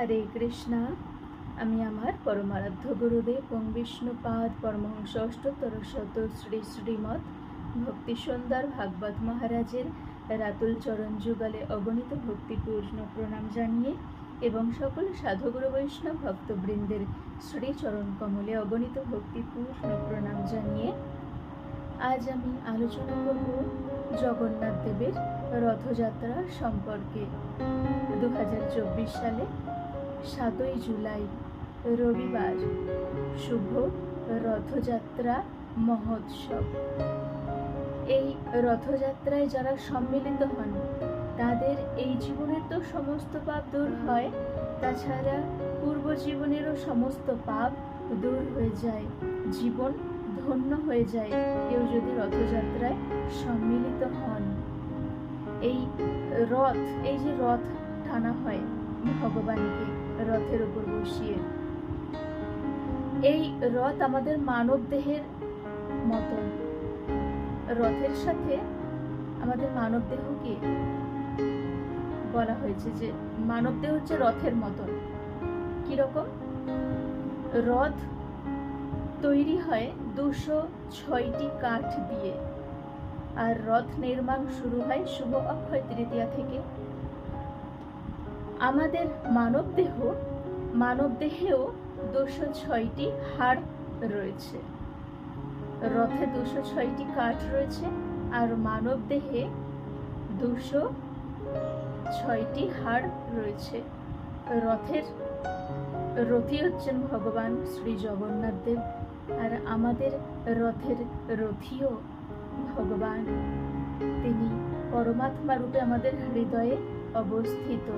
হরে কৃষ্ণা। আমি আমার পরমারাধ্য গুরুদেব এবং বিষ্ণুপাদ পরমহংস অষ্টতর শত শ্রী শ্রীমৎ ভক্তি সুন্দর ভাগবত মহারাজের রাতুল চরণ যুগলে অগণিত ভক্তিপূর্ণ প্রণাম জানিয়ে এবং সকল সাধুগুরু বৈষ্ণব ভক্তবৃন্দের শ্রীচরণ কমলে অগণিত ভক্তিপূর্ণ প্রণাম জানিয়ে আজ আমি আলোচনা করব জগন্নাথ দেবের রথযাত্রা সম্পর্কে। দু হাজার চব্বিশ সালে সাতই জুলাই, রবিবার। শুভ রথযাত্রা মহোৎসব। এই রথযাত্রায় যারা সম্মিলিত হন, তাদের এই জীবনের তো সমস্ত পাপ দূর হয়, তাছাড়া পূর্ব জীবনেরও সমস্ত পাপ দূর হয়ে যায়, জীবন ধন্য হয়ে যায়, কেউ যদি রথযাত্রায় সম্মিলিত হন। এই রথ, এই যে রথ টানা হয় ভগবানকে রথের উপর বসিয়ে। এই রথ আমাদের মানব দেহের মতন। রথের সাথে আমাদের মানব দেহকে বলা হয়েছে যে, মানব দেহ হচ্ছে রথের মতন। কীরকম রথ তৈরি হয় দুশো ছয়টি কাঠ দিয়ে। আর রথ নির্মাণ শুরু হয় শুভ অক্ষয় তৃতীয়া থেকে। আমাদের মানব দেহ মানব দেহেও দুশো ছয়টি হাড় রয়েছে। রথে দুশো ছয়টি কাঠ রয়েছে আর মানব দেহে দুশো ছয়টি হাড় রয়েছে। রথের রথি হচ্ছেন ভগবান শ্রী জগন্নাথ দেব আর আমাদের রথের রথিও ভগবান। তিনি পরমাত্মা রূপে আমাদের হৃদয়ে অবস্থিত।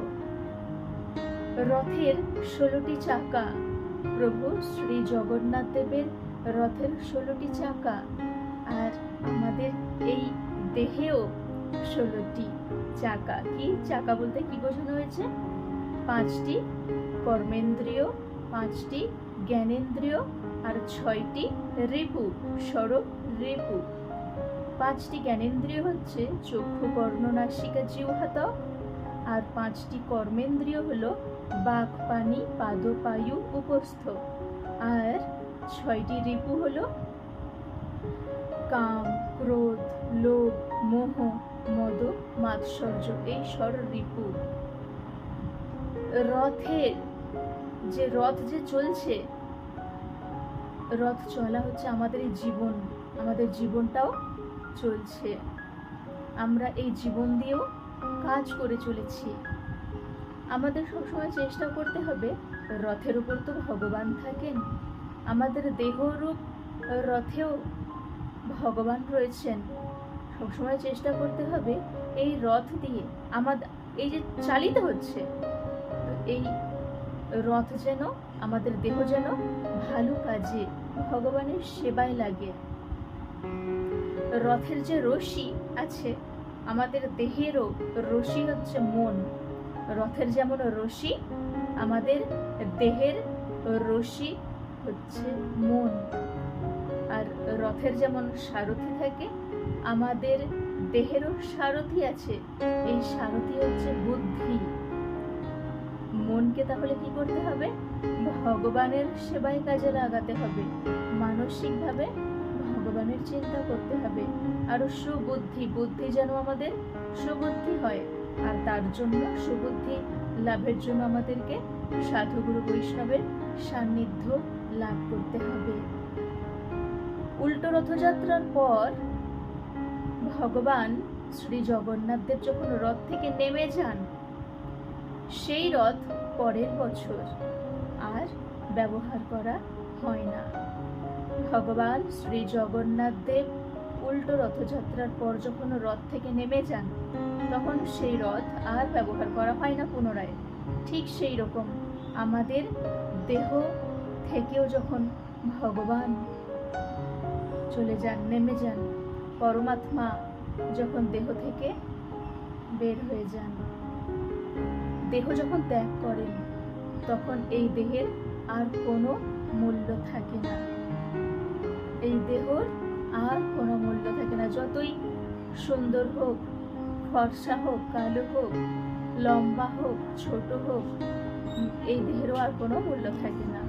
রথের ষোলোটি চাকা। প্রভু শ্রী জগন্নাথ দেবের রথের ষোলোটি চাকা আর আমাদের এই দেহেও ষোলোটি চাকা। কি চাকা বলতে কি বোঝানো হয়েছে? পাঁচটি কর্মেন্দ্রিয়, পাঁচটি জ্ঞানেন্দ্রিয় আর ছয়টি রিপু, স্বরূপ রিপু। পাঁচটি জ্ঞানেন্দ্রিয় হচ্ছে চক্ষু কর্ণ নাসিকা জিহ্বাতক। আর পাঁচটি কর্মেন্দ্রীয় হলো বাক পানি পাদপায়ু উপস্থ। আর ছয়টি রিপু হলো কাম, ক্রোধ, লোভ, মোহ, মদ, মাৎসর্য, এই স্বর রিপু। রথের যে রথ যে চলছে, রথ চলা হচ্ছে আমাদের এই জীবন, আমাদের জীবনটাও চলছে। আমরা এই জীবন দিয়েও কাজ করে চলেছি। আমাদের সবসময় চেষ্টা করতে হবে, রথের উপর তো ভগবান থাকেন। আমাদের দেহরূপ রথেও ভগবান রয়েছেন। সবসময় চেষ্টা করতে হবে এই রথ দিয়ে আমাদের এই যে চালিত হচ্ছে এই রথ যেন, আমাদের দেহ যেন ভালো কাজে, ভগবানের সেবায় লাগে। রথের যে রশি আছে, আমাদের দেহেরও রশি হচ্ছে মন। রথের যেমন রশি, আমাদের দেহের রশি হচ্ছে মন। আর রথের যেমন সারথি থাকে, আমাদের দেহেরও সারথি আছে। এই সারথি হচ্ছে বুদ্ধি। মনকে তাহলে কি করতে হবে? ভগবানের সেবায় কাজে লাগাতে হবে। মানসিকভাবে ভগবানের চিন্তা করতে হবে। আর সুবুদ্ধি, বুদ্ধি যেন আমাদের সুবুদ্ধি হয়। তার জন্য সুবুদ্ধি লাভের জন্য আমাদেরকে সাধুগুরু বৈষ্ণবের সান্নিধ্য লাভ করতে হবে। উল্টো রথযাত্রার পর ভগবান শ্রী জগন্নাথ দেব যখন রথ থেকে নেমে যান, সেই রথ পরের বছর আর ব্যবহার করা হয় না। ভগবান শ্রী জগন্নাথ দেব উল্টো রথযাত্রার পর যখন রথ থেকে নেমে যান, তখন সেই রথ আর ব্যবহার করা হয় না পুনরায়। ঠিক সেই রকম আমাদের দেহ থেকেও যখন ভগবান চলে যান, নেমে যান, পরমাত্মা যখন দেহ থেকে বের হয়ে যান, দেহ যখন ত্যাগ করেন, তখন এই দেহের আর কোনো মূল্য থাকে না। এই দেহর আর কোনো মূল্য থাকে না। যতই সুন্দর হোক, ফর্সা হোক, কালো হোক, লম্বা হোক, ছোট হোক, এই দেহেরও আর কোনো মূল্য থাকে না।